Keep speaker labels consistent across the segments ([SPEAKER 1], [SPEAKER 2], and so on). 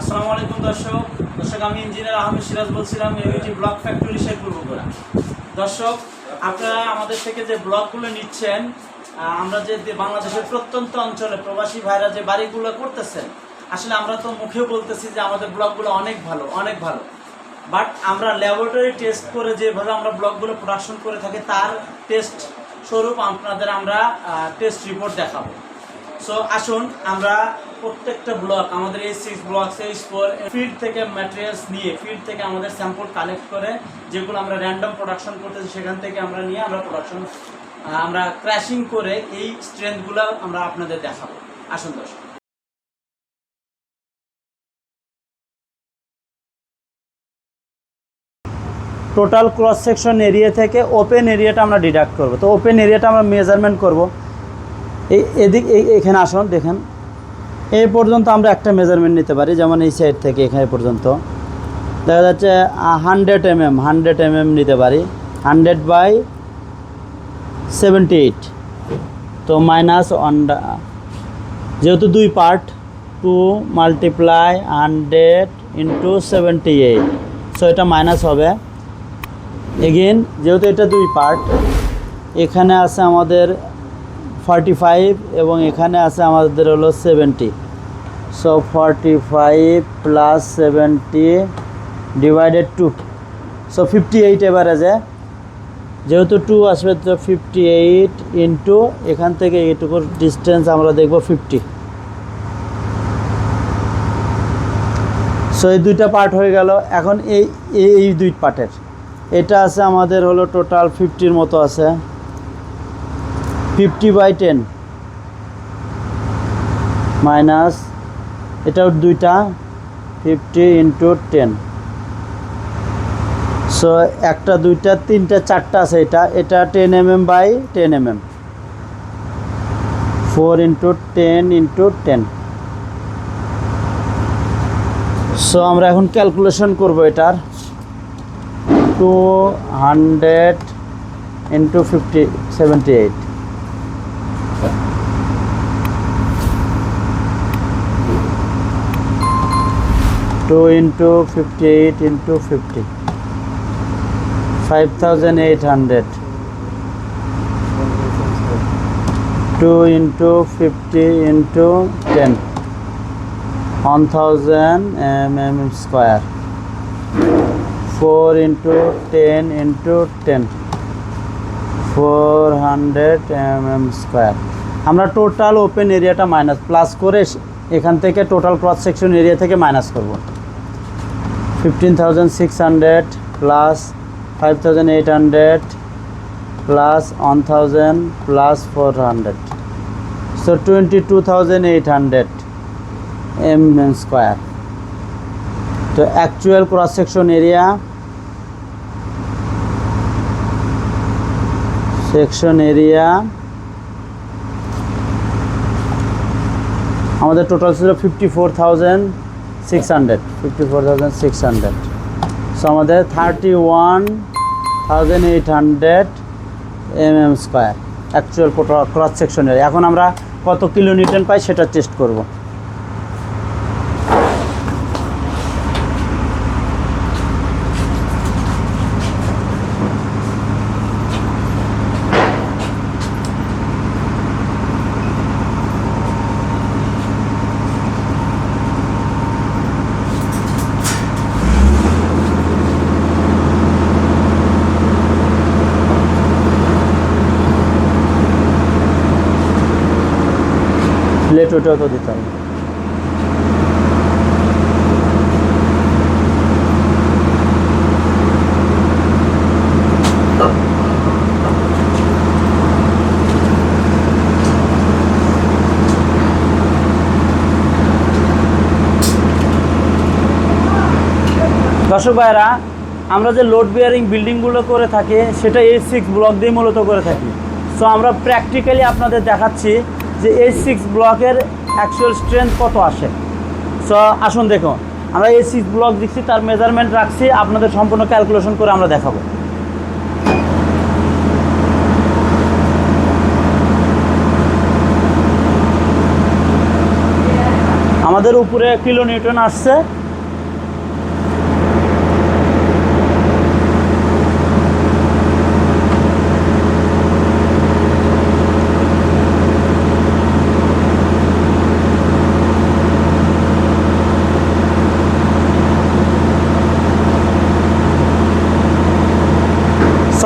[SPEAKER 1] আসসালামু আলাইকুম দর্শক। দর্শক, আমি ইঞ্জিনিয়ার আহমেদ সিরাজ বলছিলাম ABT block factory Sherpur Bogura দর্শক, আপনারা আমাদের থেকে যে ব্লকগুলো নিচ্ছেন আমরা যে বাংলাদেশের প্রত্যন্ত অঞ্চলে প্রবাসী ভাইরা যে বাড়িগুলো করতেছেন, আসলে আমরা তো মুখে বলতেছি যে আমাদের ব্লকগুলো অনেক ভালো অনেক ভালো। বাট আমরা ল্যাবরেটরি টেস্ট করে যেভাবে আমরা ব্লকগুলো প্রোডাকশন করে থাকি, তার টেস্ট স্বরূপ আপনাদের আমরা টেস্ট রিপোর্ট দেখাবো। সো আসুন আমরা প্রত্যেকটা ব্লক আমাদের এই six block H four field থেকে ম্যাটেরিয়ালস নিয়ে ফিল্ড থেকে আমাদের স্যাম্পল কালেক্ট করে, যেগুলো আমরা র্যান্ডম প্রোডাকশন করতেছি, সেখান থেকে আমরা নিয়ে আমরা প্রোডাকশন আমরা ক্র্যাশিং করে এই স্ট্রেংথগুলো আমরা আপনাদের দেখাবো। আসুন দর্শক। টোটাল ক্রস সেকশন এরিয়া থেকে ওপেন এরিয়াটা আমরা ডিডাক্ট করব। তো ওপেন এরিয়াটা আমরা মেজারমেন্ট করব। এই এদিক এখানে আসুন, দেখেন। এই পর্যন্ত আমরা একটা মেজারমেন্ট নিতে পারি, যেমন এই সাইড থেকে এখানে পর্যন্ত। দেখা যাচ্ছে hundred M M hundred M M নিতে পারি। হান্ড্রেড বাই সেভেন্টি এইট তো মাইনাস ওয়ান যেহেতু দুই part two multiply hundred into seventy eight so এটা মাইনাস হবে। এগেন যেহেতু এটা দুই পার্ট এখানে আছে আমাদের ফর্টি ফাইভ এবং এখানে আছে আমাদের হলো seventy so forty five plus seventy divided two so fifty eight এভারেজে যেহেতু টু আসবে, তো ফিফটি এইট ইন্টু এখান থেকে এইটুকুর ডিস্টেন্স আমরা দেখব ফিফটি সো এই দুইটা পার্ট হয়ে গেল। এখন এই এই এই দুই পার্টের এটা আছে আমাদের হলো টোটাল ফিফটির মতো আছে। Fifty by ten. মাইনাস, এটাও দুইটা, ফিফটি ইন্টু টেন। সো, একটা, দুইটা, তিনটা, চারটা আছে এটা। এটা ten M M by ten M M four into ten into ten. So, আমরা এখন ক্যালকুলেশন করব এটার। Two hundred into fifty, seventy eight. Two into fifty eight into fifty five thousand eight hundred two into fifty into ten one thousand M M square four into ten into ten four hundred M M square আমরা total open এরিয়াটা minus plus করে এখান থেকে total cross section area থেকে minus করব। Fifteen thousand six hundred plus five thousand eight hundred plus one thousand plus four hundred so twenty two thousand eight hundred M square তো actual cross section area section area আমাদের total ছিল fifty four thousand six hundred fifty four thousand six hundred so আমাদের thirty one thousand eight hundred M M square actual cross সেকশনের এখন আমরা কত kilo Newton পাই সেটা test করব। Plate ওটাও তো দিতে হবে দর্শক ভাইরা আমরা যে লোড বিয়ারিং বিল্ডিংগুলো করে থাকি, সেটা এই সিক্স ব্লক দিয়ে মূলত করে থাকি। সো আমরা প্র্যাকটিক্যালি আপনাদের দেখাচ্ছি যে এই সিক্স ব্লকের অ্যাকচুয়াল স্ট্রেংথ কত আসে? সো আসুন দেখুন আমরা এই সিক্স ব্লক দিচ্ছি তার মেজারমেন্ট রাখছি, আপনাদের সম্পূর্ণ ক্যালকুলেশন করে আমরা দেখাবো। আমাদের উপরে কিলো নিউটন আসছে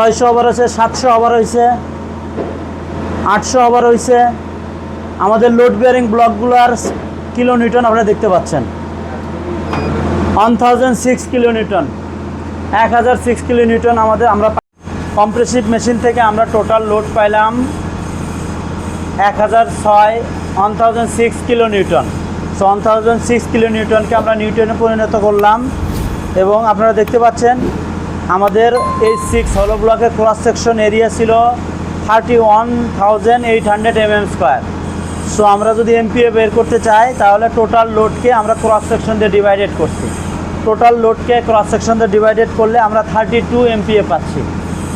[SPEAKER 1] ছয়শো ওভার হয়েছে, সাতশো ওভার হয়েছে, আটশো ওভার হয়েছে। আমাদের লোড বিয়ারিং ব্লকগুলোর কিলো নিউটন আপনারা দেখতে পাচ্ছেন। One thousand six kilo newton এক হাজার সিক্স কিলো নিউটন আমাদের, আমরা কম্প্রেসিভ মেশিন থেকে আমরা টোটাল লোড পাইলাম এক হাজার ছয় one thousand six kilo newton so one thousand six kilo নিউটনকে আমরা নিউটনে পরিণত করলাম এবং আপনারা দেখতে পাচ্ছেন আমাদের এই সিক্স হলো ব্লকের ক্রস সেকশন এরিয়া ছিল thirty one thousand eight hundred M M square so আমরা যদি এমপিএ বের করতে চাই, তাহলে টোটাল লোডকে আমরা ক্রস সেকশন দিয়ে ডিভাইডেড করছি। টোটাল লোডকে ক্রস সেকশন দিয়ে ডিভাইডেড করলে আমরা থার্টি টু এমপিএ পাচ্ছি।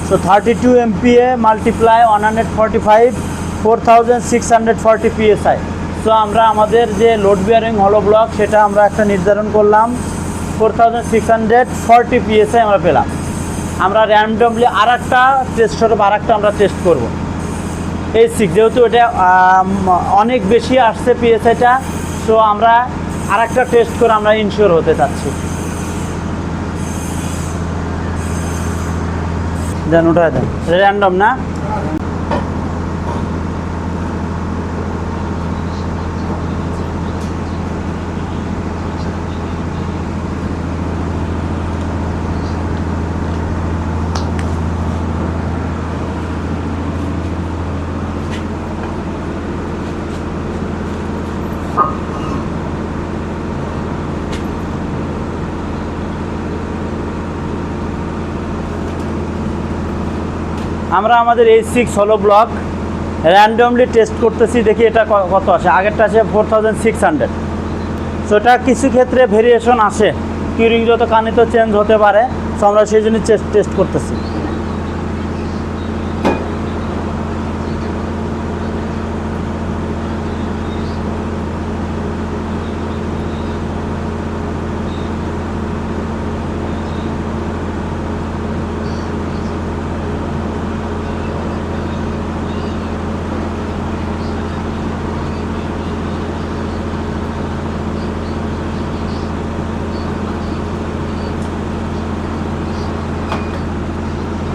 [SPEAKER 1] So thirty two MPa multiply one hundred forty five four thousand six hundred forty PSI so আমরা আমাদের যে লোড বিয়ারিং হলো ব্লক সেটা আমরা একটা নির্ধারণ করলাম। Four thousand six hundred forty PSI আমরা পেলাম। আমরা র্যান্ডমলি আর একটা টেস্ট হবে আর একটা আমরা টেস্ট করব। এই সিক্স যেহেতু এটা অনেক বেশি আসছে পিএসআইটা সো আমরা আর একটা টেস্ট করে আমরা ইনশিওর হতে চাচ্ছি। দেন ওটা দেন। র্যান্ডম না? আমরা আমাদের এই সিক্স হলো ব্লক র্যান্ডমলি টেস্ট করতেছি, দেখি এটা কত আসে। আগেরটা আসে four thousand six hundred so এটা কিছু ক্ষেত্রে ভেরিয়েশন আসে। কিউরিং যত কানে তো চেঞ্জ হতে পারে সো আমরা সেই জন্য টেস্ট করতেছি।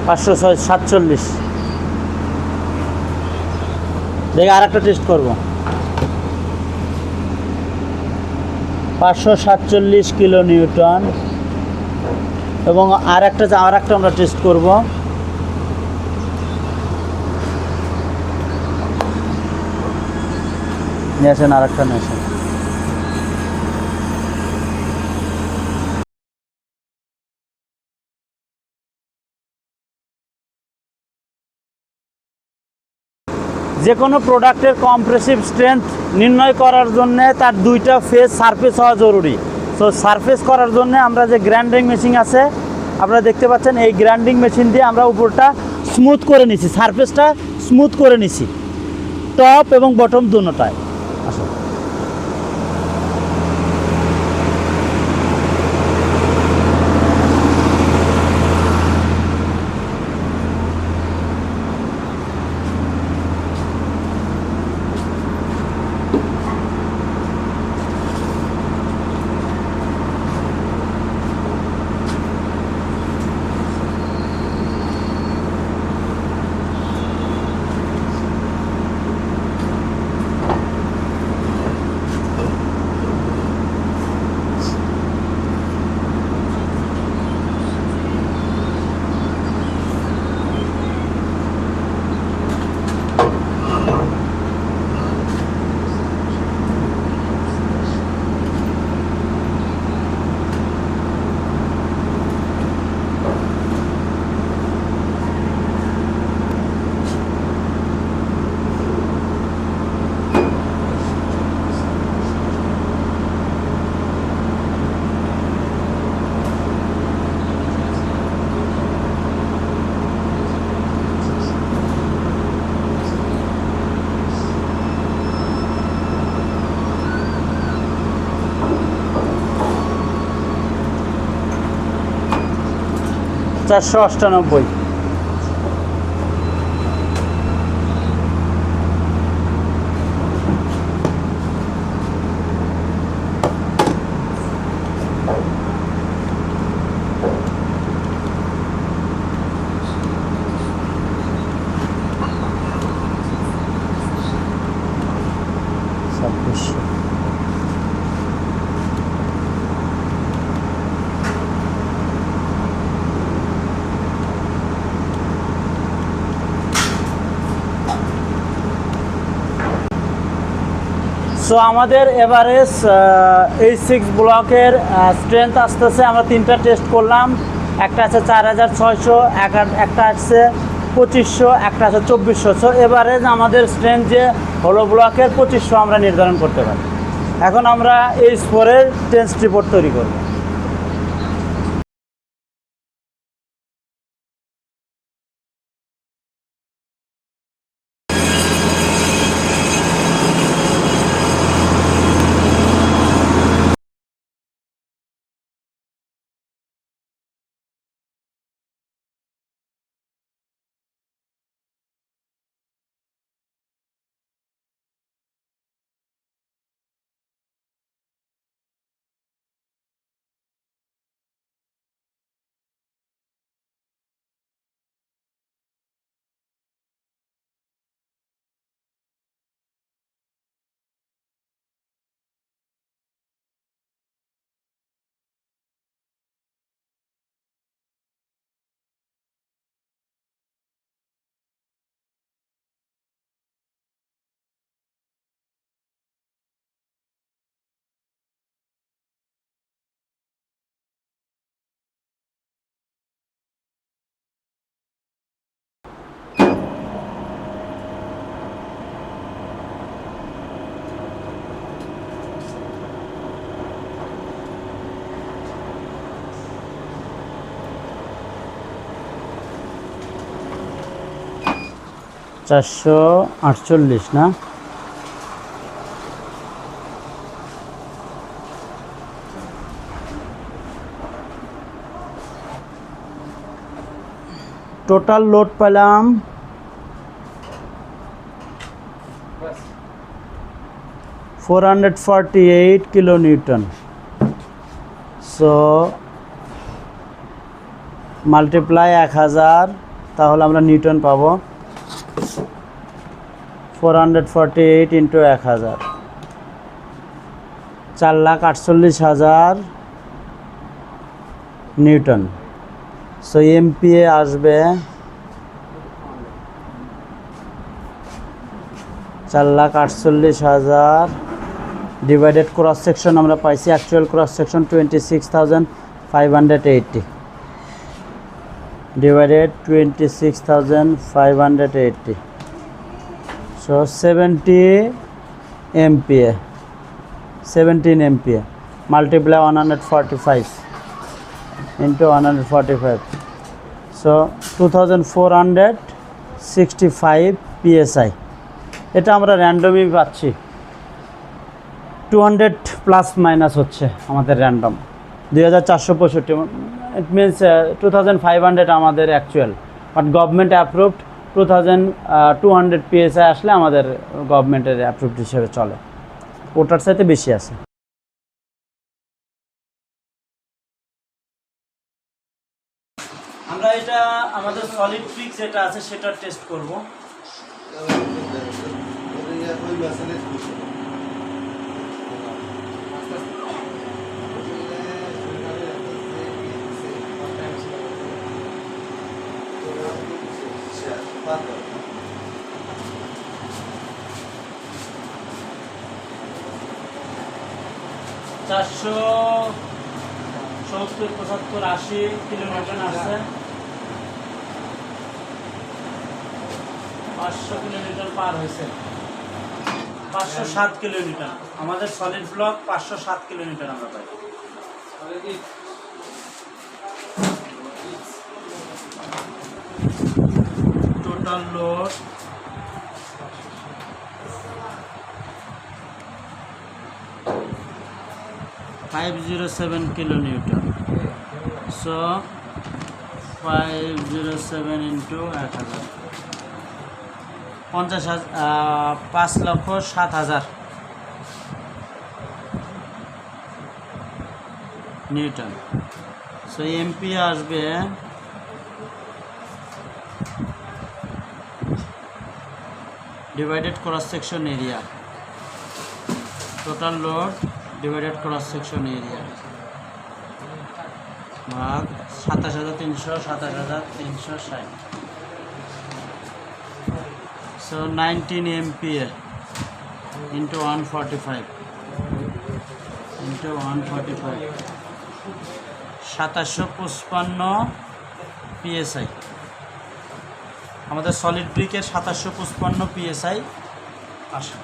[SPEAKER 1] পাঁচশো ছয়, সাতচল্লিশ। দেখে আর একটা টেস্ট করব। পাঁচশো সাতচল্লিশ কিলো নিউটন। এবং আর একটা আর একটা আমরা টেস্ট করব। নিয়ে আসেন আর একটা নিয়ে যে কোনো প্রোডাক্টের কম্প্রেসিভ স্ট্রেংথ নির্ণয় করার জন্য তার দুইটা ফেস সারফেস হওয়া জরুরি। সো সারফেস করার জন্য আমরা যে গ্র্যান্ডিং মেশিন আছে, আপনারা দেখতে পাচ্ছেন এই গ্র্যান্ডিং মেশিন দিয়ে আমরা উপরটা স্মুথ করে নিছি সারফেসটা স্মুথ করে নিছি। টপ এবং বটম দুটায় আসো চারশো অষ্টানব্বই। সো আমাদের এভারেজ এই সিক্স ব্লকের স্ট্রেংথ আসতেছে। আমরা তিনটা টেস্ট করলাম। একটা আছে চার হাজার ছয়শো একটা আছে পঁচিশশো, একটা আছে চব্বিশশো। সো এভারেজ আমাদের স্ট্রেংথ যে হলো ব্লকের পঁচিশশো আমরা নির্ধারণ করতে পারি। এখন আমরা এই স্পোরের টেস্ট রিপোর্ট তৈরি করব। চারশো আটচল্লিশ, না? টোটাল লোড পেলাম four hundred forty eight kilo newton so multiply এক হাজার, তাহলে আমরা নিউটন পাবো four hundred forty eight into এক হাজার চার লাখ আটচল্লিশ হাজার নিউটন। সো এমপিএ আসবে চার লাখ আটচল্লিশ হাজার ডিভাইডেড ক্রস সেকশন আমরা পাইছি actual cross section twenty six thousand five hundred eighty divided twenty six thousand five hundred eighty So 70 MPa, 17 MPa multiply 145 into 145. So 2465 psi. এটা আমরা র্যান্ডমই পাচ্ছি। টু হান্ড্রেড প্লাস মাইনাস হচ্ছে আমাদের র্যান্ডম দুই হাজার চারশো পঁয়ষট্টি। It means two thousand five hundred আমাদের actual but government approved two thousand two hundred PSI আসলে আমাদের গভর্নমেন্টের অ্যাপ্রুভড হিসেবে চলে ওটার সাথে বেশি আছে আমরা এটা আমাদের সলিড ফিক্স যেটা আছে সেটা টেস্ট করব চারশো সত্তর, পঁচাত্তর, আশি কিলোমিটার আসছে পাঁচশো কিলোমিটার পার হয়েছে। পাঁচশো সাত কিলোমিটার। আমাদের সলিড ব্লক পাঁচশো সাত কিলোমিটার আমরা পাই। Total load five zero seven kilo newton so five zero seven into এক হাজার। পঞ্চাশ পাঁচ লক্ষ সাত হাজার নিউটন। সো এমপি আসবে divided cross section area total load divided cross section area ভাগ সাতাশ হাজার তিনশো, সাতাশ হাজার তিনশো ষাট। So nineteen MPa into one forty five into one forty five সাতাশশো পঁচপান্ন পিএসআই আমাদের সলিড ব্রিকের সাতাশশো পঁচপান্ন পিএসআই আসে।